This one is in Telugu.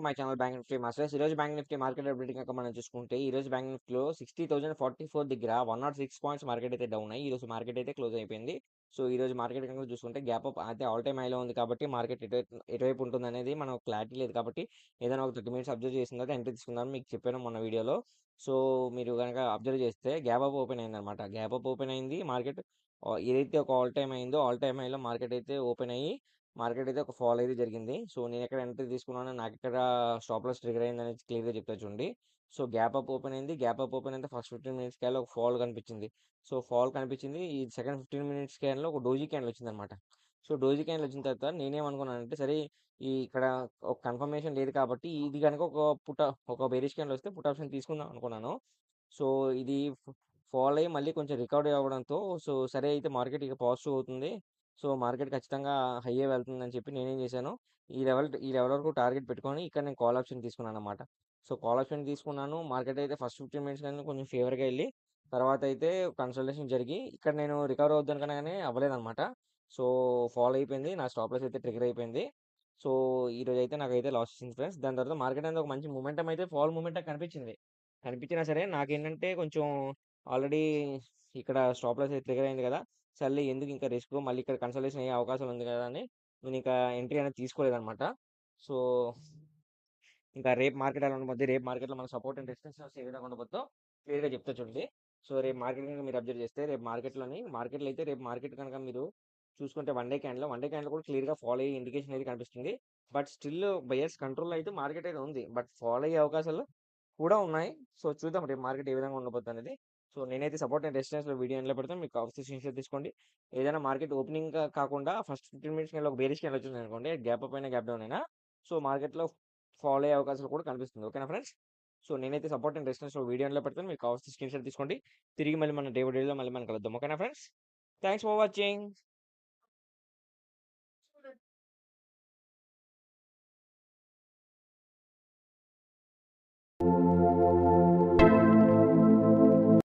Welcome my channel bank Nifty masters. ఈరోజు బ్యాంక్ నిఫ్టీ మార్కెట్ అప్డేట్ కనుక మనం చూసుకుంటే, ఈరోజు బ్యాంక్ నిఫ్టీలో 60,044 దగ్గర 106 పాయింట్స్ మార్కెట్ అయితే డౌన్ అయ్యి, ఈరోజు మార్కెట్ అయితే క్లోజ్ అయిపోయింది. సో, ఈ రోజు మార్కెట్ కనుక చూసుకుంటే గ్యాప్ అప్ అయితే ఆల్ టైమ్ హైలో ఉంది కాబట్టి మార్కెట్ ఎటువైపు ఎటువైపు ఉంటుందనేది మనకు క్లారిటీ లేదు కాబట్టి, ఏదైనా ఒక 30 మినిట్స్ అబ్జర్వ్ చేసిన తర్వాత ఎంట్రీ తీసుకుందామని మీకు చెప్పాను మొన్న వీడియోలో. సో, మీరు గనక అబ్జర్వ్ చేస్తే గ్యాప్ అప్ ఓపెన్ అయింది అనమాట గ్యాప్ అప్ ఓపెన్ అయింది. మార్కెట్ ఏదైతే ఒక ఆల్ టైమ్ అయిందో, ఆల్ టైమ్ హైలో మార్కెట్ అయితే ఓపెన్ అయ్యి, మార్కెట్ అయితే ఒక ఫాల్ అయితే జరిగింది. సో, నేను ఎక్కడ ఎంట్రీ తీసుకున్నాను నాకు ఇక్కడ స్టాప్ లాస్ అయింది అనేది క్లియర్‌గా చెప్తా చూడండి. సో, గ్యాప్ అప్ ఓపెన్ అయింది. గ్యాప్ అప్ ఓపెన్ అయితే ఫస్ట్ 15 మినిట్స్ స్కాన్‌లో ఒక ఫాల్ కనిపించింది. సో, ఫాల్ కనిపించింది. ఈ సెకండ్ 15 మినిట్స్ స్కాన్‌లో ఒక డోజీ క్యాండిల్ వచ్చిందనమాట. సో, డోజీ క్యాండిల్ వచ్చిన తర్వాత నేనేమనుకున్నానంటే, సరే ఈ ఇక్కడ ఒక కన్ఫర్మేషన్ లేదు కాబట్టి, ఇది కనుక ఒక పుట్ ఒక బేరిష్ క్యాండిల్ వస్తే పుట్ ఆప్షన్ తీసుకుందాం అనుకున్నాను. సో, ఇది ఫాల్ అయ్యి మళ్ళీ కొంచెం రికవరీ అవ్వడంతో, సో, సరే అయితే మార్కెట్ ఇక పాజిటివ్ అవుతుంది. సో, మార్కెట్ ఖచ్చితంగా హైయే వెళ్తుందని చెప్పి నేనేం చేశాను, ఈ లెవెల్ ఈ లెవెల్ వరకు టార్గెట్ పెట్టుకొని ఇక్కడ నేను కాల్ ఆప్షన్ తీసుకున్నాను అనమాట సో, కాల్ ఆప్షన్ తీసుకున్నాను. మార్కెట్ అయితే ఫస్ట్ 15 మినిట్స్ కానీ కొంచెం ఫేవర్‌గా వెళ్ళి తర్వాత అయితే కన్సల్టేషన్ జరిగి, ఇక్కడ నేను రికవర్ అవుద్దనుకున్నా గాని అవ్వలేదన్నమాట సో, ఫాల్ అయిపోయింది. నా స్టాప్ లాస్ అయితే ట్రిగర్ అయిపోయింది. సో, ఈరోజైతే నాకైతే లాస్ వచ్చింది ఫ్రెండ్స్. దాని తర్వాత మార్కెట్ అనేది ఒక మంచి మూమెంటం అయితే ఫాల్ మూమెంట్ కనిపించింది. కనిపించినా సరే నాకేంటంటే కొంచెం ఆల్రెడీ ఇక్కడ స్టాప్ లాస్ అయితే ట్రిగ్గర్ అయింది కదా! సర్లే ఎందుకు ఇంకా రిస్క్ మళ్ళీ ఇక్కడ కన్సల్టేషన్ అయ్యే అవకాశం ఉంది కదా! అని నేను ఇంకా ఎంట్రీ అనేది తీసుకోలేదనమాట. సో, ఇంకా రేపు మార్కెట్ ఎలా ఉండబోద్ది, రేపు మార్కెట్‌లో మన సపోర్ట్ అండ్ రెసిస్టెన్స్ ఏ విధంగా ఉండబోద్దో క్లియర్‌గా చెప్తా చూడండి. సో, రేపు మార్కెట్ కనుక మీరు అబ్జర్వ్ చేస్తే, రేపు మార్కెట్‌లోని మార్కెట్‌లో అయితే రేపు మార్కెట్ కనుక మీరు చూసుకుంటే వన్ డే క్యాండ్లో వన్ డే క్యాండ్లో కూడా క్లియర్‌గా ఫాలో అయ్యే ఇండికేషన్ అయితే కనిపిస్తుంది. బట్ స్టిల్ బయర్స్ కంట్రోల్ అయితే మార్కెట్ అయితే ఉంది. బట్ ఫాలో అయ్యే అవకాశాలు కూడా ఉన్నాయి. సో, చూద్దాం రేపు మార్కెట్ ఏ విధంగా ఉండబోద్ది అనేది సో, నేనైతే సపోర్ట్ అండ్ రెసిస్టెన్స్‌లో వీడియో ఎండ్‌లో పెడతాను. మీకు కావాల్సిన స్క్రీన్‌షాట్ తీసుకోండి. ఏదైనా మార్కెట్ ఓపెనింగ్ కాకుండా ఫస్ట్ 15 మినిట్స్ ఒక బేరిష్ క్యాండిల్ వచ్చిందనుకోండి, గ్యాప్ అప్ అయినా, గ్యాప్ డౌన్ అయినా, సో, మార్కెట్‌లో ఫాలో అయ్యే అవకాశాలు కూడా కనిపిస్తుంది. ఓకేనా ఫ్రెండ్స్? సో, నేనైతే సపోర్ట్ అండ్ రెసిస్టెన్స్‌లో వీడియో ఎండ్‌లో పెడతాను. మీకు కావాల్సిన స్క్రీన్‌షాట్ తీసుకోండి. తిరిగి మళ్ళీ మన డే డేలో మళ్ళీ మనం కలుద్దాం. ఓకేనా ఫ్రెండ్స్? Thanks for watching.